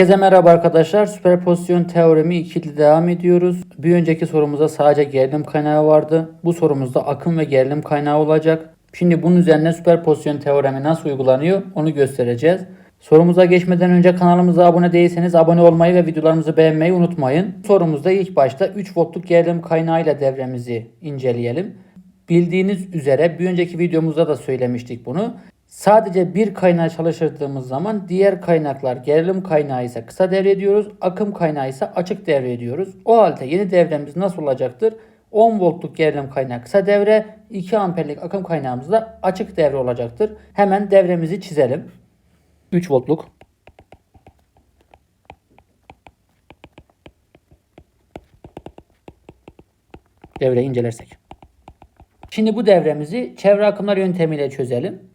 Herkese merhaba arkadaşlar. Süperpozisyon teoremi ikili devam ediyoruz. Bir önceki sorumuzda sadece gerilim kaynağı vardı. Bu sorumuzda akım ve gerilim kaynağı olacak. Şimdi bunun üzerine süperpozisyon teoremi nasıl uygulanıyor onu göstereceğiz. Sorumuza geçmeden önce kanalımıza abone değilseniz abone olmayı ve videolarımızı beğenmeyi unutmayın. Sorumuzda ilk başta 3 voltluk gerilim kaynağı ile devremizi inceleyelim. Bildiğiniz üzere bir önceki videomuzda da söylemiştik bunu. Sadece bir kaynağı çalıştırdığımız zaman diğer kaynaklar gerilim kaynağı ise kısa devre ediyoruz. Akım kaynağı ise açık devre ediyoruz. O halde yeni devremiz nasıl olacaktır? 10 voltluk gerilim kaynağı kısa devre, 2 amperlik akım kaynağımız da açık devre olacaktır. Hemen devremizi çizelim. 3 voltluk devreyi incelersek. Şimdi bu devremizi çevre akımlar yöntemiyle çözelim.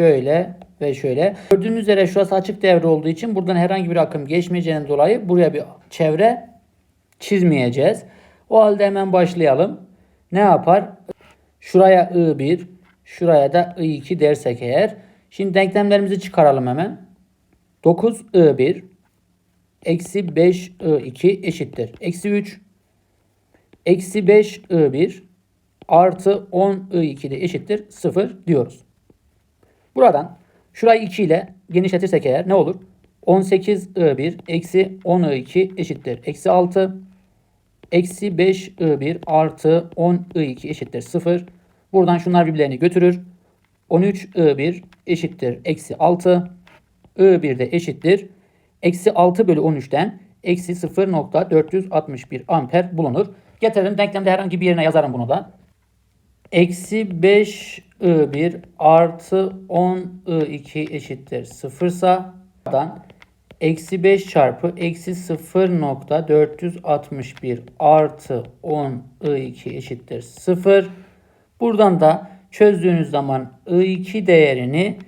Şöyle ve şöyle. Gördüğünüz üzere şurası açık devre olduğu için buradan herhangi bir akım geçmeyeceğinden dolayı buraya bir çevre çizmeyeceğiz. O halde hemen başlayalım. Ne yapar? Şuraya I1, şuraya da I2 dersek eğer. Şimdi denklemlerimizi çıkaralım hemen. 9 I1 eksi 5 I2 eşittir. Eksi 3 eksi 5 I1 artı 10 I2 de eşittir 0 diyoruz. Buradan şurayı 2 ile genişletirsek eğer ne olur? 18 I1 eksi 10 I2 eşittir. Eksi 6 eksi 5 I1 artı 10 I2 eşittir 0. Buradan şunlar birbirlerini götürür. 13 I1 eşittir eksi 6. I1 de eşittir. Eksi 6 bölü 13'ten eksi 0.461 amper bulunur. Getirelim denklemde herhangi bir yerine yazarım bunu da. Eksi 5 I1 artı 10 I2 eşittir 0 sa eksi 5 çarpı eksi 0.461 artı 10 I2 eşittir 0. Buradan da çözdüğünüz zaman I2 değerini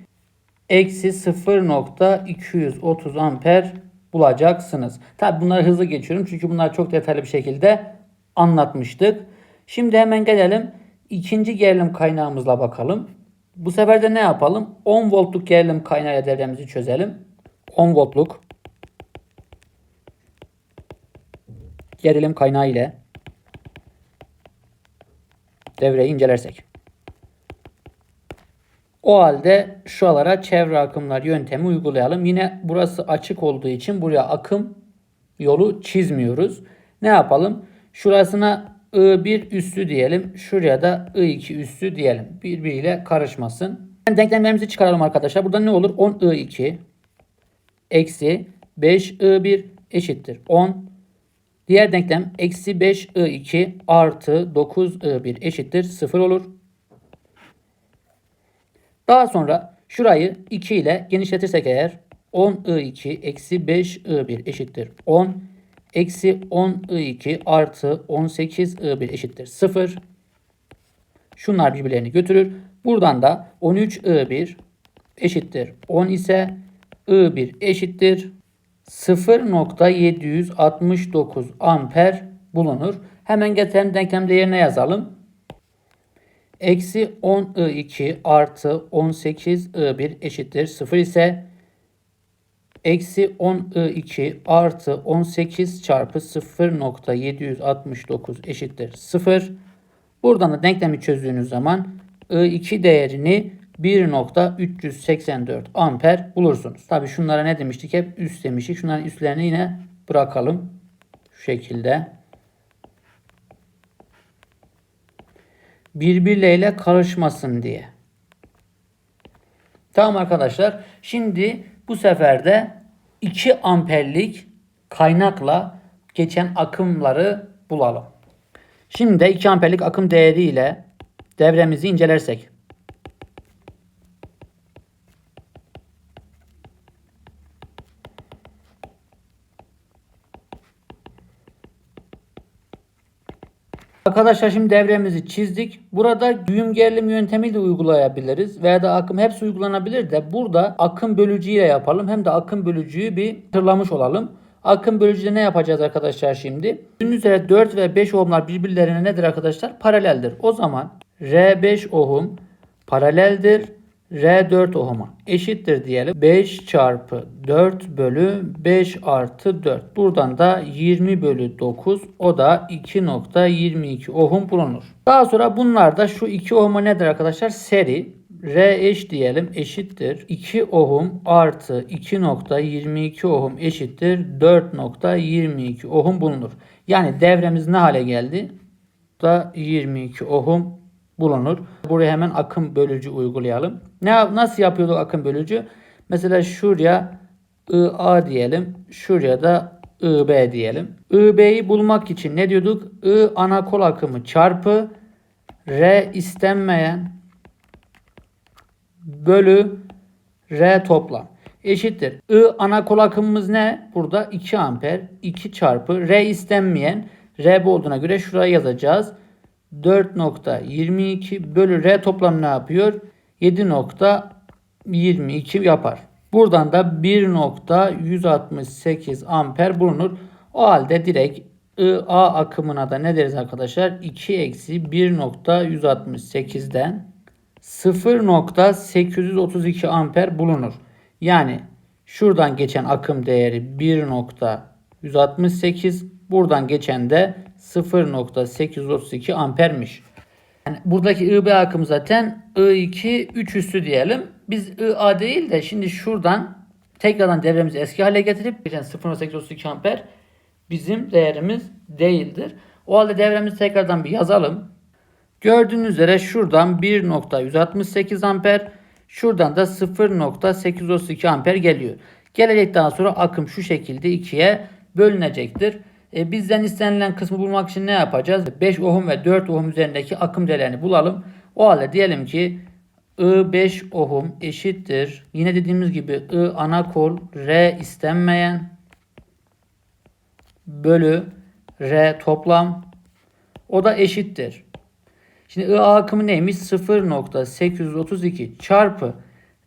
eksi 0.230 amper bulacaksınız. Tabi bunları hızlı geçiyorum çünkü bunlar çok detaylı bir şekilde anlatmıştık. Şimdi hemen gelelim ikinci gerilim kaynağımızla bakalım. Bu sefer de ne yapalım? 10 voltluk gerilim kaynağı devremizi çözelim. 10 voltluk gerilim kaynağı ile devreyi incelersek. O halde şuralara çevre akımlar yöntemi uygulayalım. Yine burası açık olduğu için buraya akım yolu çizmiyoruz. Ne yapalım? Şurasına I1 üssü diyelim. Şuraya da I2 üssü diyelim. Birbiriyle karışmasın. Denklemlerimizi çıkaralım arkadaşlar. Burada ne olur? 10 I2 eksi 5 I1 eşittir 10. Diğer denklem eksi 5 I2 artı 9 I1 eşittir 0 olur. Daha sonra şurayı 2 ile genişletirsek eğer 10 I2 eksi 5 I1 eşittir 10. Eksi 10 I2 artı 18 I1 eşittir 0. Şunlar birbirlerini götürür. Buradan da 13 I1 eşittir 10 ise I1 eşittir 0.769 amper bulunur. Hemen getirelim denklem değerine yazalım. Eksi 10 I2 artı 18 I1 eşittir 0 ise eksi 10 I2 artı 18 çarpı 0.769 eşittir 0. Buradan da denklemi çözdüğünüz zaman I2 değerini 1.384 amper bulursunuz. Tabi şunlara ne demiştik? Hep üst demiştik. Şunların üstlerini yine bırakalım. Şu şekilde. Birbirleriyle karışmasın diye. Tamam arkadaşlar. Şimdi bu sefer de 2 amperlik kaynakla geçen akımları bulalım. Şimdi de 2 amperlik akım değeri ile devremizi incelersek. Arkadaşlar şimdi devremizi çizdik. Burada düğüm gerilim yöntemiyle uygulayabiliriz. Veya da akım hepsi uygulanabilir de burada akım bölücüyle yapalım. Hem de akım bölücüyü bir hatırlamış olalım. Akım bölücüde ne yapacağız arkadaşlar şimdi? Bunun üzere 4 ve 5 ohmlar birbirlerine nedir arkadaşlar? Paraleldir. O zaman R5 ohm paraleldir. R 4 ohma eşittir diyelim. 5 çarpı 4 bölü 5 artı 4. Buradan da 20 bölü 9 o da 2.22 ohm bulunur. Daha sonra bunlarda şu 2 ohma nedir arkadaşlar? Seri. R eş diyelim eşittir. 2 ohm artı 2.22 ohm eşittir. 4.22 ohm bulunur. Yani devremiz ne hale geldi? Da 22 ohm bulunur. Buraya hemen akım bölücü uygulayalım. Ne nasıl yapıyorduk akım bölücü? Mesela şuraya IA diyelim. Şuraya da IB diyelim. IB'yi bulmak için ne diyorduk? I ana kol akımı çarpı R istenmeyen bölü R toplam eşittir. I ana kol akımımız ne? Burada 2 amper. 2 çarpı R istenmeyen R olduğuna göre şuraya yazacağız. 4.22 bölü R toplam ne yapıyor? 7.22 yapar. Buradan da 1.168 amper bulunur. O halde direkt IA akımına da ne deriz arkadaşlar? 2 eksi 1.168'den 0.832 amper bulunur. Yani şuradan geçen akım değeri 1.168 buradan geçen de 0.832 ampermiş. Yani buradaki IB akım zaten I2 3 üssü diyelim. Biz IA değil de şimdi şuradan tekrardan devremizi eski hale getirip geçen 0.832 amper bizim değerimiz değildir. O halde devremizi tekrardan bir yazalım. Gördüğünüz üzere şuradan 1.168 amper şuradan da 0.832 amper geliyor. Gelecekten sonra akım şu şekilde ikiye bölünecektir. E, bizden istenilen kısmı bulmak için ne yapacağız? 5 ohm ve 4 ohm üzerindeki akım değerlerini bulalım. O halde diyelim ki I 5 ohm eşittir. Yine dediğimiz gibi I ana kol R istenmeyen bölü R toplam o da eşittir. Şimdi I akımı neymiş? 0.832 çarpı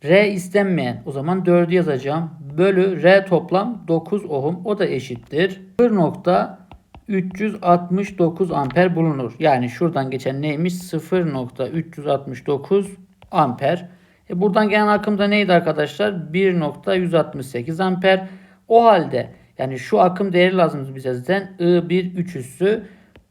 R istenmeyen o zaman 4'ü yazacağım. Bölü R toplam 9 ohm o da eşittir. 0.369 amper bulunur. Yani şuradan geçen neymiş? 0.369 amper. E buradan gelen akım da neydi arkadaşlar? 1.168 amper. O halde yani şu akım değeri lazım bize zaten I1 3 üssü.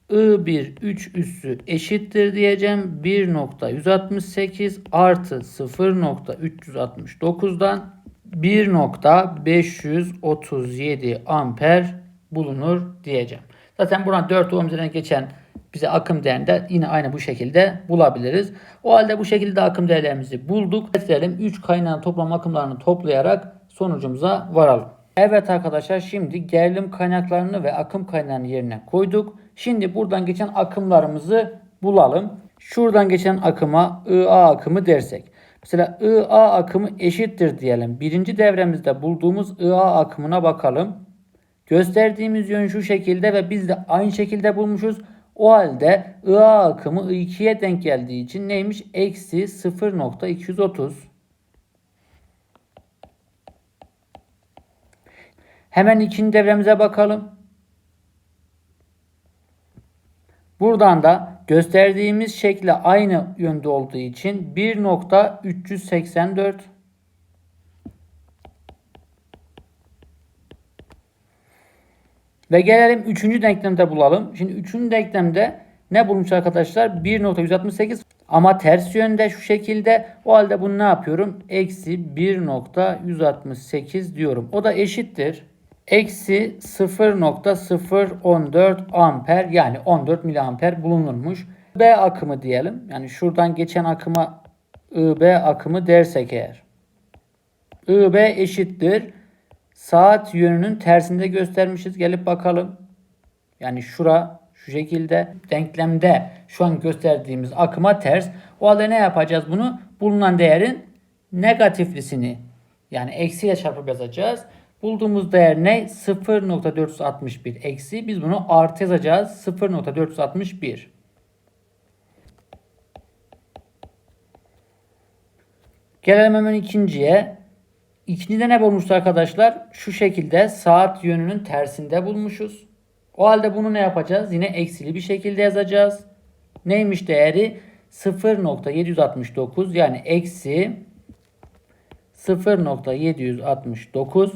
I1 3 üssü eşittir diyeceğim. 1.168 artı 0.369'dan 1.537 amper bulunur diyeceğim. Zaten buradan 4 ohm üzerinden geçen bize akım değerini de yine aynı bu şekilde bulabiliriz. O halde bu şekilde akım değerlerimizi bulduk. Getirelim 3 kaynağın toplam akımlarını toplayarak sonucumuza varalım. Evet arkadaşlar şimdi gerilim kaynaklarını ve akım kaynağını yerine koyduk. Şimdi buradan geçen akımlarımızı bulalım. Şuradan geçen akıma IA akımı dersek. Mesela IA akımı eşittir diyelim. Birinci devremizde bulduğumuz IA akımına bakalım. Gösterdiğimiz yön şu şekilde ve biz de aynı şekilde bulmuşuz. O halde IA akımı I2'ye denk geldiği için neymiş? Eksi 0.230. Hemen ikinci devremize bakalım. Buradan da gösterdiğimiz şekle aynı yönde olduğu için 1.384 ve gelelim üçüncü denklemde bulalım. Şimdi üçüncü denklemde ne bulmuş arkadaşlar? 1.168 ama ters yönde şu şekilde. O halde bunu ne yapıyorum? Eksi 1.168 diyorum. O da eşittir eksi 0.014 amper yani 14 miliamper bulunurmuş. B akımı diyelim. Yani şuradan geçen akıma IB akımı dersek eğer. IB eşittir. Saat yönünün tersinde göstermişiz. Gelip bakalım. Yani şura şu şekilde denklemde şu an gösterdiğimiz akıma ters. O halde ne yapacağız bunu? Bulunan değerin negatiflisini yani eksiye çarpıp yazacağız. Bulduğumuz değer ne? 0.461 eksi. Biz bunu artı yazacağız. 0.461. Gelelim hemen ikinciye. İkincide ne bulmuşuz arkadaşlar? Şu şekilde saat yönünün tersinde bulmuşuz. O halde bunu ne yapacağız? Yine eksili bir şekilde yazacağız. Neymiş değeri? 0.769 yani eksi 0.769.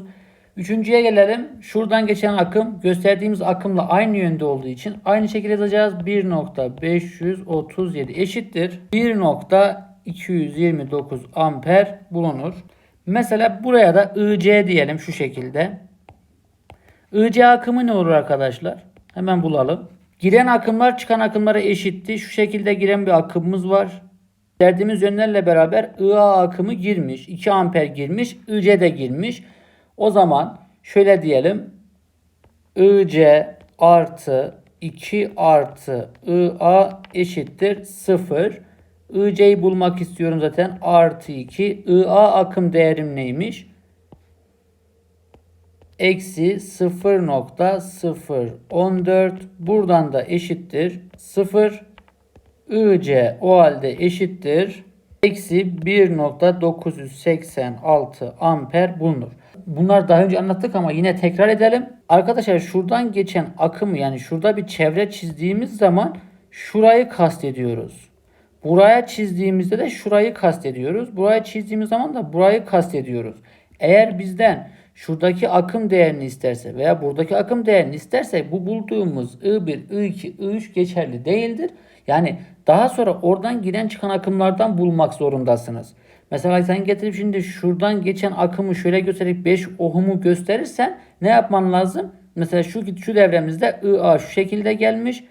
Üçüncüye gelelim. Şuradan geçen akım gösterdiğimiz akımla aynı yönde olduğu için aynı şekilde yazacağız. 1.537 eşittir. 1.229 amper bulunur. Mesela buraya da IC diyelim şu şekilde. IC akımı ne olur arkadaşlar? Hemen bulalım. Giren akımlar çıkan akımlara eşitti. Şu şekilde giren bir akımımız var. Verdiğimiz yönlerle beraber IA akımı girmiş. 2 amper girmiş. IC de girmiş. O zaman şöyle diyelim. IC artı 2 artı IA eşittir 0. IC'yi bulmak istiyorum zaten. Artı 2. IA akım değerim neymiş? Eksi 0.014. Buradan da eşittir 0. IC o halde eşittir. Eksi 1.986 amper bulunur. Bunlar daha önce anlattık ama yine tekrar edelim. Arkadaşlar şuradan geçen akımı yani şurada bir çevre çizdiğimiz zaman şurayı kastediyoruz. Buraya çizdiğimizde de şurayı kastediyoruz. Buraya çizdiğimiz zaman da burayı kastediyoruz. Eğer bizden şuradaki akım değerini isterse veya buradaki akım değerini isterse bu bulduğumuz I1, I2, I3 geçerli değildir. Yani daha sonra oradan giren çıkan akımlardan bulmak zorundasınız. Mesela sen getirip şimdi şuradan geçen akımı şöyle gösterip 5 ohmu gösterirsen ne yapman lazım? Mesela şu şu devremizde IA şu şekilde gelmiş.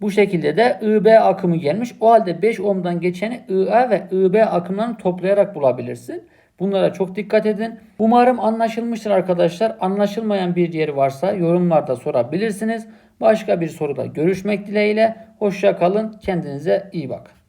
Bu şekilde de IB akımı gelmiş. O halde 5 ohm'dan geçeni IA ve IB akımlarını toplayarak bulabilirsin. Bunlara çok dikkat edin. Umarım anlaşılmıştır arkadaşlar. Anlaşılmayan bir yeri varsa yorumlarda sorabilirsiniz. Başka bir soruda görüşmek dileğiyle. Hoşça kalın. Kendinize iyi bakın.